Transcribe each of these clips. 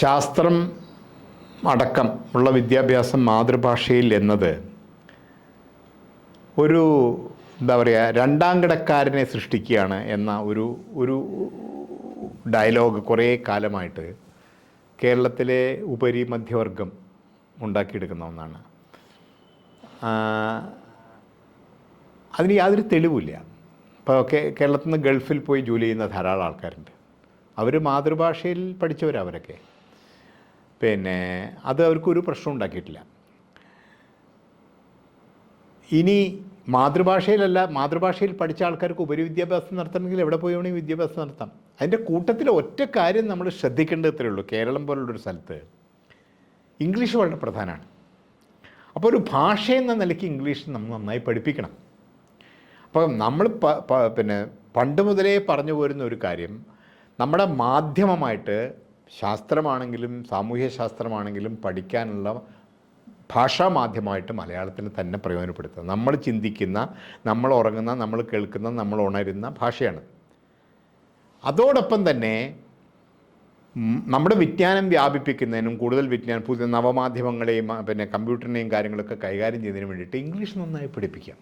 ശാസ്ത്രം അടക്കം ഉള്ള വിദ്യാഭ്യാസം മാതൃഭാഷയിൽ എന്നത് ഒരു എന്താ പറയുക രണ്ടാം കിടക്കാരനെ സൃഷ്ടിക്കുകയാണ് എന്ന ഒരു ഒരു ഡയലോഗ് കുറേ കാലമായിട്ട് കേരളത്തിലെ ഉപരി മധ്യവർഗം ഉണ്ടാക്കിയെടുക്കുന്ന ഒന്നാണ്. അതിന് യാതൊരു തെളിവില്ല ഇപ്പോൾ കേരളത്തിൽ നിന്ന് ഗൾഫിൽ പോയി ജോലി ചെയ്യുന്ന ധാരാളം ആൾക്കാരുണ്ട്. അവർ മാതൃഭാഷയിൽ പഠിച്ചവരാ അവരൊക്കെ. പിന്നെ അത് അവർക്കൊരു പ്രശ്നം ഉണ്ടാക്കിയിട്ടില്ല. ഇനി മാതൃഭാഷയിലല്ല മാതൃഭാഷയിൽ പഠിച്ച ആൾക്കാർക്ക് ഉപരിവിദ്യാഭ്യാസം നടത്തണമെങ്കിൽ എവിടെ പോയി വേണമെങ്കിൽ വിദ്യാഭ്യാസം നടത്താം. അതിന്റെ കൂട്ടത്തിൽ ഒറ്റ കാര്യം നമ്മൾ ശ്രദ്ധിക്കേണ്ടത് ഇത്രയേ ഉള്ളൂ കേരളം പോലുള്ളൊരു സ്ഥലത്ത്. ഇംഗ്ലീഷ് വളരെ പ്രധാനമാണ്. അപ്പോൾ ഒരു ഭാഷ എന്ന നിലയ്ക്ക് ഇംഗ്ലീഷ് നമ്മൾ നന്നായി പഠിപ്പിക്കണം. അപ്പം നമ്മൾ പിന്നെ പണ്ട് മുതലേ പറഞ്ഞു പോരുന്ന ഒരു കാര്യം നമ്മുടെ മാധ്യമമായിട്ട് ശാസ്ത്രമാണെങ്കിലും സാമൂഹ്യ ശാസ്ത്രമാണെങ്കിലും പഠിക്കാനുള്ള ഭാഷാ മാധ്യമമായിട്ട് മലയാളത്തിന് തന്നെ പ്രയോജനപ്പെടുത്തുക. നമ്മൾ ചിന്തിക്കുന്ന നമ്മൾ ഉറങ്ങുന്ന നമ്മൾ കേൾക്കുന്ന നമ്മൾ ഉണരുന്ന ഭാഷയാണ്. അതോടൊപ്പം തന്നെ നമ്മുടെ വിജ്ഞാനം വ്യാപിപ്പിക്കുന്നതിനും കൂടുതൽ വിജ്ഞാനം പുതിയ നവമാധ്യമങ്ങളെയും പിന്നെ കമ്പ്യൂട്ടറിനെയും കാര്യങ്ങളൊക്കെ കൈകാര്യം ചെയ്യുന്നതിന് വേണ്ടിയിട്ട് ഇംഗ്ലീഷ് നന്നായി പഠിപ്പിക്കാം.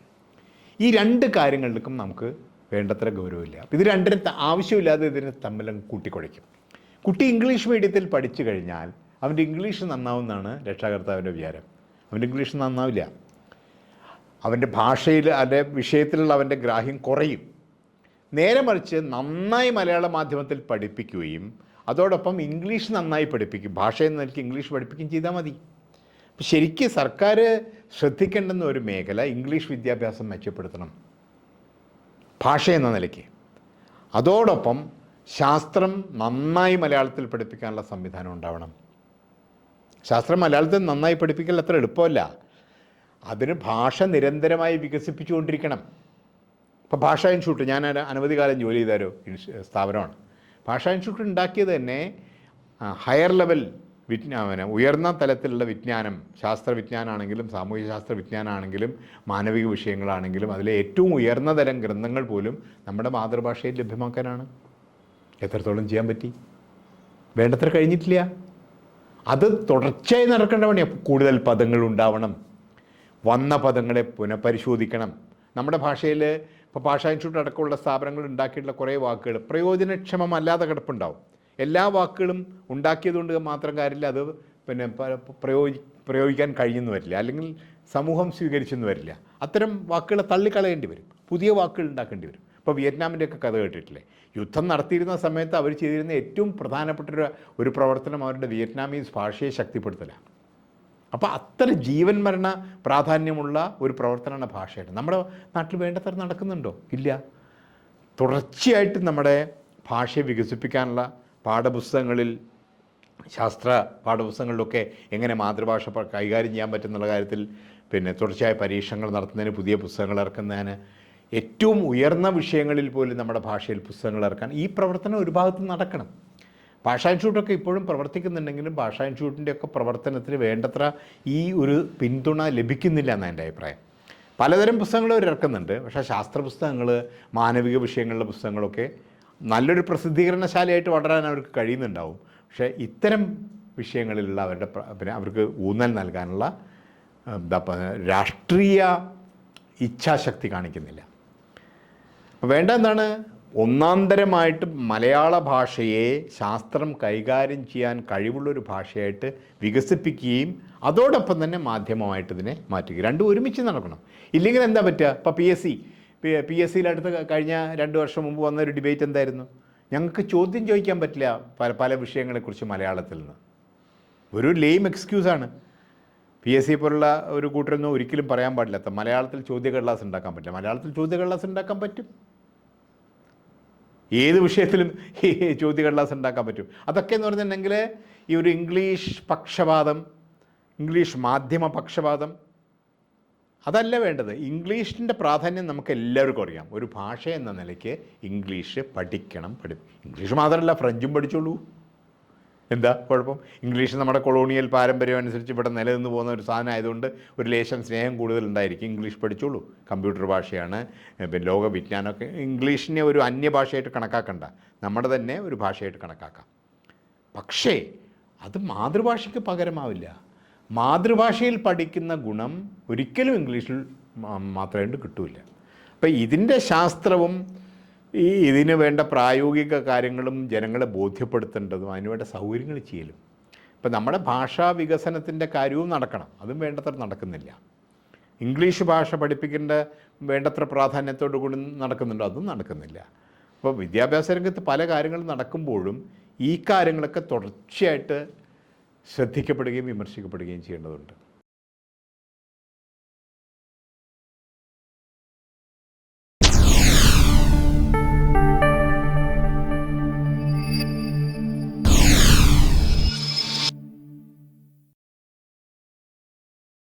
ഈ രണ്ട് കാര്യങ്ങളിലേക്കും നമുക്ക് വേണ്ടത്ര ഗൗരവമില്ല. ഇത് രണ്ടിനും ആവശ്യമില്ലാതെ ഇതിനെ തമ്മിലും കൂട്ടിക്കുഴയ്ക്കും കുട്ടി ഇംഗ്ലീഷ് മീഡിയത്തിൽ പഠിച്ചു കഴിഞ്ഞാൽ അവന്റെ ഇംഗ്ലീഷ് നന്നാവുമെന്നാണ് രക്ഷാകർത്താവിന്റെ വിചാരം. അവന്റെ ഇംഗ്ലീഷ് നന്നാവില്ല. അവന്റെ ഭാഷയിൽ അവന്റെ വിഷയത്തിലുള്ള അവന്റെ ഗ്രാഹ്യം കുറയും. നേരെ മറിച്ച് നന്നായി മലയാള മാധ്യമത്തിൽ പഠിപ്പിക്കുകയും അതോടൊപ്പം ഇംഗ്ലീഷ് നന്നായി പഠിപ്പിക്കും. ഭാഷ എന്ന നിലയ്ക്ക് ഇംഗ്ലീഷ് പഠിപ്പിക്കുകയും ചെയ്താൽ മതി. ശരിക്കും സർക്കാർ ശ്രദ്ധിക്കേണ്ടുന്ന ഒരു മേഖല ഇംഗ്ലീഷ് വിദ്യാഭ്യാസം മെച്ചപ്പെടുത്തണം. ഭാഷ എന്ന നിലയ്ക്ക്. അതോടൊപ്പം ശാസ്ത്രം നന്നായി മലയാളത്തിൽ പഠിപ്പിക്കാനുള്ള സംവിധാനം ഉണ്ടാവണം. ശാസ്ത്രം മലയാളത്തിൽ നന്നായി പഠിപ്പിക്കൽ അത്ര എളുപ്പമല്ല. അതിന് ഭാഷ നിരന്തരമായി വികസിപ്പിച്ചുകൊണ്ടിരിക്കണം. ഇപ്പോൾ ഭാഷ ഇൻസ്റ്റിറ്റ്യൂട്ട് ഞാൻ അനവധി കാലം ജോലി ചെയ്ത ഒരു സ്ഥാപനമാണ്. ഭാഷാ ഇൻസ്റ്റിറ്റ്യൂട്ട് ഉണ്ടാക്കിയത് തന്നെ ഹയർ ലെവൽ വിജ്ഞാന ഉയർന്ന തലത്തിലുള്ള വിജ്ഞാനം ശാസ്ത്രവിജ്ഞാനാണെങ്കിലും സാമൂഹ്യ ശാസ്ത്ര വിജ്ഞാനാണെങ്കിലും മാനവിക വിഷയങ്ങളാണെങ്കിലും അതിലെ ഏറ്റവും ഉയർന്ന തരം ഗ്രന്ഥങ്ങൾ പോലും നമ്മുടെ മാതൃഭാഷയിൽ ലഭ്യമാക്കാനാണ്. എത്രത്തോളം ചെയ്യാൻ പറ്റി? വേണ്ടത്ര കഴിഞ്ഞിട്ടില്ല. അത് തുടർച്ചയായി നടക്കേണ്ട പണിയാണ് കൂടുതൽ പദങ്ങൾ ഉണ്ടാവണം. വന്ന പദങ്ങളെ പുനഃപരിശോധിക്കണം. നമ്മുടെ ഭാഷയിൽ ഇപ്പോൾ ഭാഷ ഇൻസ്റ്റിറ്റ്യൂട്ട് അടക്കമുള്ള സ്ഥാപനങ്ങൾ ഉണ്ടാക്കിയിട്ടുള്ള കുറേ വാക്കുകൾ പ്രയോജനക്ഷമമല്ലാതെ കിടപ്പുണ്ടാവും. എല്ലാ വാക്കുകളും ഉണ്ടാക്കിയതുകൊണ്ട് മാത്രം കാര്യമില്ല. അത് പിന്നെ പ്രയോഗി പ്രയോഗിക്കാൻ കഴിയുന്നു വരില്ല. അല്ലെങ്കിൽ സമൂഹം സ്വീകരിച്ചെന്ന് വരില്ല. അത്തരം വാക്കുകളെ തള്ളിക്കളയേണ്ടി വരും. പുതിയ വാക്കുകൾ ഉണ്ടാക്കേണ്ടി വരും. ഇപ്പോൾ വിയറ്റ്നാമിന്റെയൊക്കെ കഥ കേട്ടിട്ടില്ലേ? യുദ്ധം നടത്തിയിരുന്ന സമയത്ത് അവർ ചെയ്തിരുന്ന ഏറ്റവും പ്രധാനപ്പെട്ട ഒരു ഒരു പ്രവർത്തനം അവരുടെ വിയറ്റ്നാമീസ് ഭാഷയെ ശക്തിപ്പെടുത്തലാണ്. അപ്പോൾ അത്ര ജീവൻ മരണ പ്രാധാന്യമുള്ള ഒരു പ്രവർത്തനമാണ് ഭാഷയുടെ നമ്മുടെ നാട്ടിൽ വേണ്ടത്ര നടക്കുന്നുണ്ടോ? ഇല്ല. തുടർച്ചയായിട്ട് നമ്മുടെ ഭാഷയെ വികസിപ്പിക്കാനുള്ള പാഠപുസ്തകങ്ങളിൽ ശാസ്ത്ര പാഠപുസ്തകങ്ങളിലൊക്കെ എങ്ങനെ മാതൃഭാഷ കൈകാര്യം ചെയ്യാൻ പറ്റുന്നുള്ള കാര്യത്തിൽ പിന്നെ തുടർച്ചയായ പരീക്ഷണങ്ങൾ നടത്തുന്നതിന് പുതിയ പുസ്തകങ്ങൾ ഇറക്കുന്നതിന് ഏറ്റവും ഉയർന്ന വിഷയങ്ങളിൽ പോലും നമ്മുടെ ഭാഷയിൽ പുസ്തകങ്ങൾ ഇറക്കാൻ ഈ പ്രവർത്തനം ഒരു ഭാഗത്ത് നടക്കണം. ഭാഷാ ഇൻസ്റ്റിറ്റ്യൂട്ടൊക്കെ ഇപ്പോഴും പ്രവർത്തിക്കുന്നുണ്ടെങ്കിലും ഭാഷാ ഇൻസ്റ്റിറ്റ്യൂട്ടിന്റെ ഒക്കെ പ്രവർത്തനത്തിന് വേണ്ടത്ര ഈ ഒരു പിന്തുണ ലഭിക്കുന്നില്ല എന്നാണ് എന്റെ അഭിപ്രായം. പലതരം പുസ്തകങ്ങൾ അവർ ഇറക്കുന്നുണ്ട്. പക്ഷേ ശാസ്ത്ര പുസ്തകങ്ങൾ മാനവിക വിഷയങ്ങളിലെ പുസ്തകങ്ങളൊക്കെ നല്ലൊരു പ്രസിദ്ധീകരണശാലയായിട്ട് വളരാൻ അവർക്ക് കഴിയുന്നുണ്ടാവും. പക്ഷേ ഇത്തരം വിഷയങ്ങളിലുള്ള അവരുടെ പിന്നെ അവർക്ക് ഊന്നൽ നൽകാനുള്ള എന്താ രാഷ്ട്രീയ ഇച്ഛാശക്തി കാണിക്കുന്നില്ല. വേണ്ട എന്താണ്? ഒന്നാന്തരമായിട്ട് മലയാള ഭാഷയെ ശാസ്ത്രം കൈകാര്യം ചെയ്യാൻ കഴിവുള്ളൊരു ഭാഷയായിട്ട് വികസിപ്പിക്കുകയും അതോടൊപ്പം തന്നെ മാധ്യമമായിട്ട് ഇതിനെ മാറ്റുക രണ്ടും ഒരുമിച്ച് നടക്കണം. ഇല്ലെങ്കിൽ എന്താ പറ്റുക? ഇപ്പോൾ P S C P S സിയിൽ അടുത്ത് കഴിഞ്ഞ രണ്ട് വർഷം മുമ്പ് വന്ന ഒരു ഡിബേറ്റ് എന്തായിരുന്നു? ഞങ്ങൾക്ക് ചോദ്യം ചോദിക്കാൻ പറ്റില്ല പല പല വിഷയങ്ങളെക്കുറിച്ച് മലയാളത്തിൽ നിന്ന്. ഒരു ലെയിം എക്സ്ക്യൂസാണ് പി എസ് സി പോലുള്ള ഒരു കൂട്ടരൊന്നും ഒരിക്കലും പറയാൻ പാടില്ലാത്ത മലയാളത്തിൽ ചോദ്യ കടലാസ് ഉണ്ടാക്കാൻ പറ്റില്ല. മലയാളത്തിൽ ചോദ്യ കടലാസ് ഉണ്ടാക്കാൻ പറ്റും. ഏത് വിഷയത്തിലും ഈ ചോദ്യകടലാസ് ഉണ്ടാക്കാൻ പറ്റും. അതൊക്കെ എന്ന് പറഞ്ഞിട്ടുണ്ടെങ്കിൽ ഈ ഒരു ഇംഗ്ലീഷ് പക്ഷപാതം ഇംഗ്ലീഷ് മാധ്യമ പക്ഷപാതം അതല്ല വേണ്ടത്. ഇംഗ്ലീഷിന്റെ പ്രാധാന്യം നമുക്ക് എല്ലാവർക്കും അറിയാം. ഒരു ഭാഷ എന്ന നിലയ്ക്ക് ഇംഗ്ലീഷ് പഠിക്കണം പഠി ഇംഗ്ലീഷ് മാത്രമല്ല ഫ്രഞ്ചും പഠിച്ചോളൂ. എന്താ കുഴപ്പം? ഇംഗ്ലീഷ് നമ്മുടെ കൊളോണിയൽ പാരമ്പര്യം അനുസരിച്ച് ഇവിടെ നിലനിന്ന് പോകുന്ന ഒരു സാധനം ആയതുകൊണ്ട് ഒരു ലേശം സ്നേഹം കൂടുതൽ ഉണ്ടായിരിക്കും ഇംഗ്ലീഷ് പഠിച്ചോളൂ. കമ്പ്യൂട്ടർ ഭാഷയാണ് പിന്നെ ലോക വിജ്ഞാനമൊക്കെ. ഇംഗ്ലീഷിനെ ഒരു അന്യഭാഷയായിട്ട് കണക്കാക്കണ്ട. നമ്മുടെ തന്നെ ഒരു ഭാഷയായിട്ട് കണക്കാക്കാം. പക്ഷേ അത് മാതൃഭാഷയ്ക്ക് പകരമാവില്ല. മാതൃഭാഷയിൽ പഠിക്കുന്ന ഗുണം ഒരിക്കലും ഇംഗ്ലീഷിൽ മാത്രമായിട്ട് കിട്ടില്ല. അപ്പം ഇതിന്റെ ശാസ്ത്രവും ഈ ഇതിന് വേണ്ട പ്രായോഗിക കാര്യങ്ങളും ജനങ്ങളെ ബോധ്യപ്പെടുത്തേണ്ടതും അതിനുവേണ്ട സൗകര്യങ്ങൾ ചെയ്യലും. ഇപ്പം നമ്മുടെ ഭാഷാ വികസനത്തിന്റെ കാര്യവും നടക്കണം. അതും വേണ്ടത്ര നടക്കുന്നില്ല. ഇംഗ്ലീഷ് ഭാഷ പഠിപ്പിക്കേണ്ട വേണ്ടത്ര പ്രാധാന്യത്തോടു കൂടി നടക്കുന്നുണ്ടോ. അതും നടക്കുന്നില്ല. അപ്പോൾ വിദ്യാഭ്യാസ രംഗത്ത് പല കാര്യങ്ങളും നടക്കുമ്പോഴും ഈ കാര്യങ്ങളൊക്കെ തുടർച്ചയായിട്ട് ശ്രദ്ധിക്കപ്പെടുകയും വിമർശിക്കപ്പെടുകയും ചെയ്യേണ്ടതുണ്ട്.